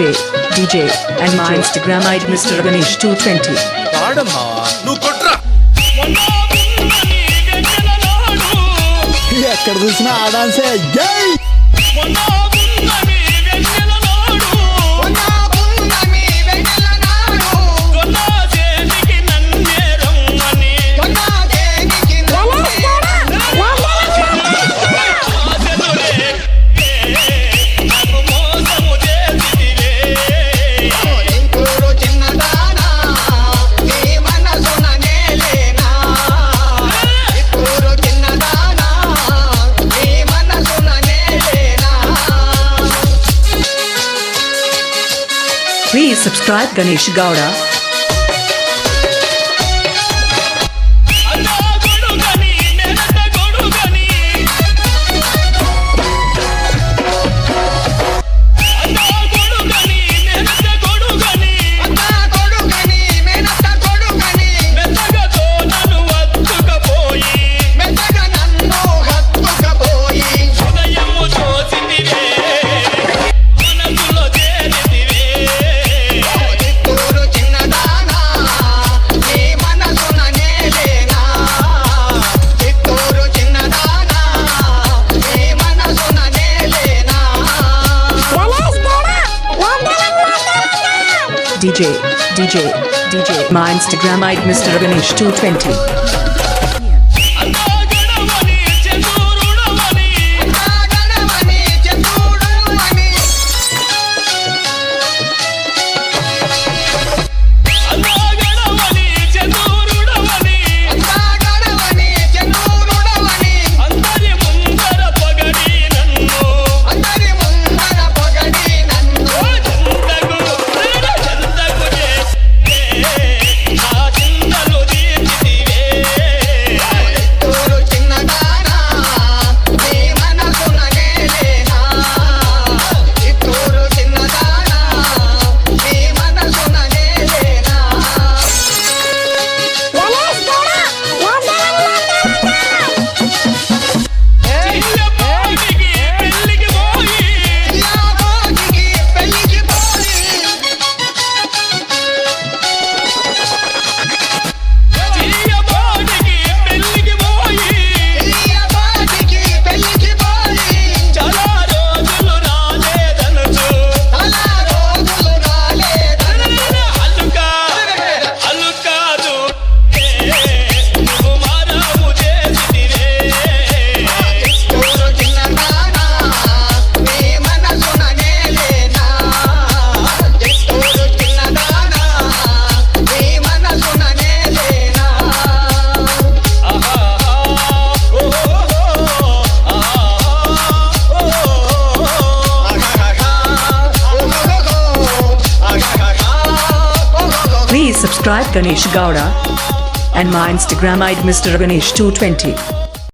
DJ, DJ, and my Instagram ID Mr. Ganesh 220. పాడమ్మా నువ్వు కొట్రా ఎక్కడ చూసినా ఆ డాన్సే జై subscribe Ganesh Gowda DJ, DJ, DJ. My Instagram ID Mr. Ganesh 220. Subscribe Ganesh Gowda and my Instagram ID Mr. Ganesh 220.